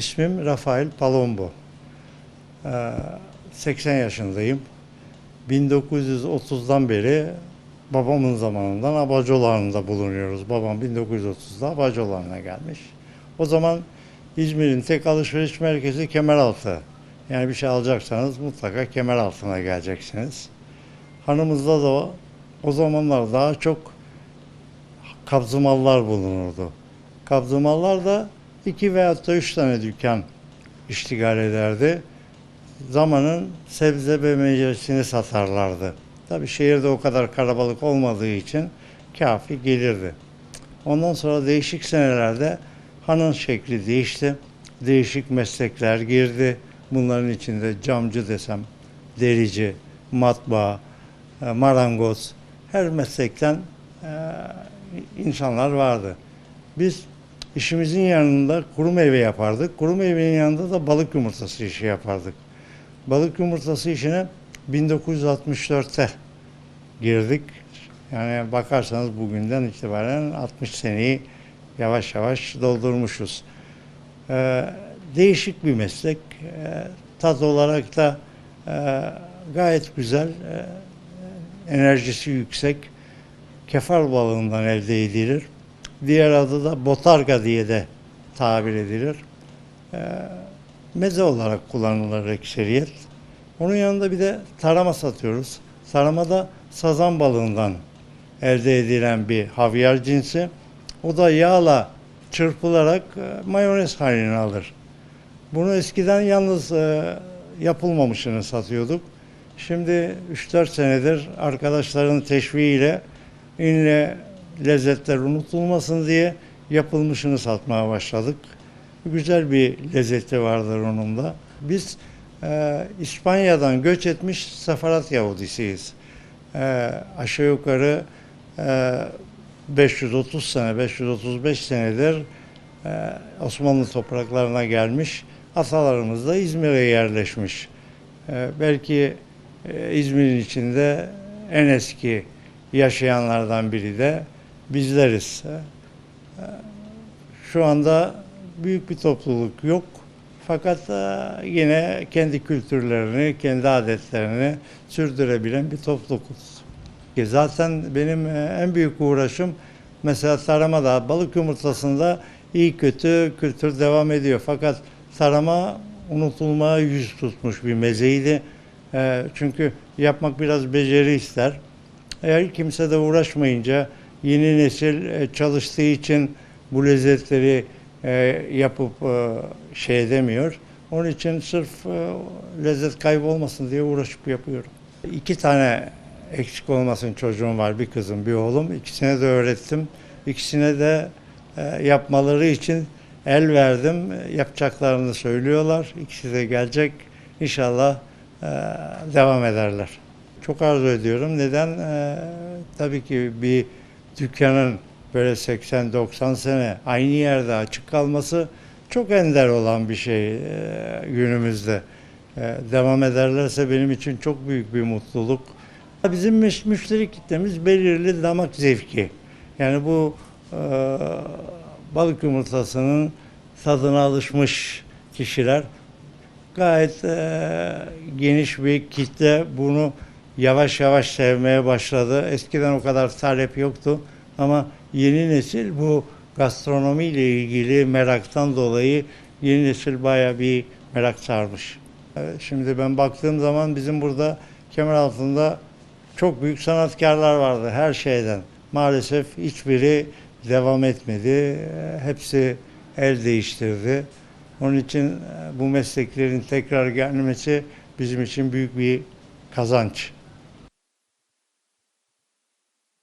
İsmim Rafael Palombo. Ee, 80 yaşındayım. 1930'dan beri babamın zamanından Abacıoğlan'da bulunuyoruz. Babam 1930'da Abacıoğlan'a gelmiş. O zaman İzmir'in tek alışveriş merkezi Kemeraltı. Yani bir şey alacaksanız mutlaka Kemeraltı'na geleceksiniz. Hanımızda da o zamanlar daha çok kabzımallar bulunurdu. Kabzımallar da iki veyahut da üç tane dükkan iştigal ederdi. Zamanın sebze ve meyvesini satarlardı. Tabi şehirde o kadar kalabalık olmadığı için kafi gelirdi. Ondan sonra değişik senelerde hanın şekli değişti. Değişik meslekler girdi. Bunların içinde camcı desem, derici, matbaa, e, marangoz, her meslekten e, insanlar vardı. Biz işimizin yanında kuru meyve yapardık. Kuru meyvenin yanında da balık yumurtası işi yapardık. Balık yumurtası işine 1964'te girdik. Yani bakarsanız bugünden itibaren 60 seneyi yavaş yavaş doldurmuşuz. Ee, değişik bir meslek. Ee, tat olarak da e, gayet güzel. Ee, enerjisi yüksek. Kefal balığından elde edilir. Diğer adı da botarga diye de tabir edilir. Ee, meze olarak kullanılır ekseriyet. Onun yanında bir de tarama satıyoruz. Tarama da sazan balığından elde edilen bir havyar cinsi. O da yağla çırpılarak e, mayonez halini alır. Bunu eskiden yalnız e, yapılmamışını satıyorduk. Şimdi 3-4 senedir arkadaşların teşviğiyle ünlü lezzetler unutulmasın diye yapılmışını satmaya başladık. Güzel bir lezzeti vardır onun da. Biz e, İspanya'dan göç etmiş sefarat Yahudisiyiz. E, aşağı yukarı e, 530 sene, 535 senedir e, Osmanlı topraklarına gelmiş. Atalarımız da İzmir'e yerleşmiş. E, belki e, İzmir'in içinde en eski yaşayanlardan biri de bizleriz. E, şu anda büyük bir topluluk yok. Fakat e, yine kendi kültürlerini, kendi adetlerini sürdürebilen bir toplulukuz. Zaten benim e, en büyük uğraşım mesela taramada balık yumurtasında iyi kötü kültür devam ediyor. Fakat tarama unutulmaya yüz tutmuş bir mezeydi. E, Çünkü yapmak biraz beceri ister. Eğer kimse de uğraşmayınca yeni nesil e, çalıştığı için bu lezzetleri e, yapıp e, şey edemiyor. Onun için sırf lezzet kaybolmasın diye uğraşıp yapıyorum. İki tane eksik olmasın çocuğum var. Bir kızım, bir oğlum. İkisine de öğrettim. İkisine de yapmaları için el verdim. Yapacaklarını söylüyorlar. İkisi de gelecek. İnşallah devam ederler. Çok arzu ediyorum. Neden? Tabii ki bir dükkanın böyle 80-90 sene aynı yerde açık kalması çok ender olan bir şey e, günümüzde. E, devam ederlerse benim için çok büyük bir mutluluk. Bizim müş- müşteri kitlemiz belirli damak zevki. Yani bu e, balık yumurtasının tadına alışmış kişiler gayet e, geniş bir kitle bunu yavaş yavaş sevmeye başladı. Eskiden o kadar talep yoktu ama yeni nesil bu gastronomi ile ilgili meraktan dolayı yeni nesil bayağı bir merak sarmış. Şimdi ben baktığım zaman bizim burada kemer altında çok büyük sanatkarlar vardı her şeyden. Maalesef hiçbiri devam etmedi. Hepsi el değiştirdi. Onun için e, bu mesleklerin tekrar gelmesi bizim için büyük bir kazanç.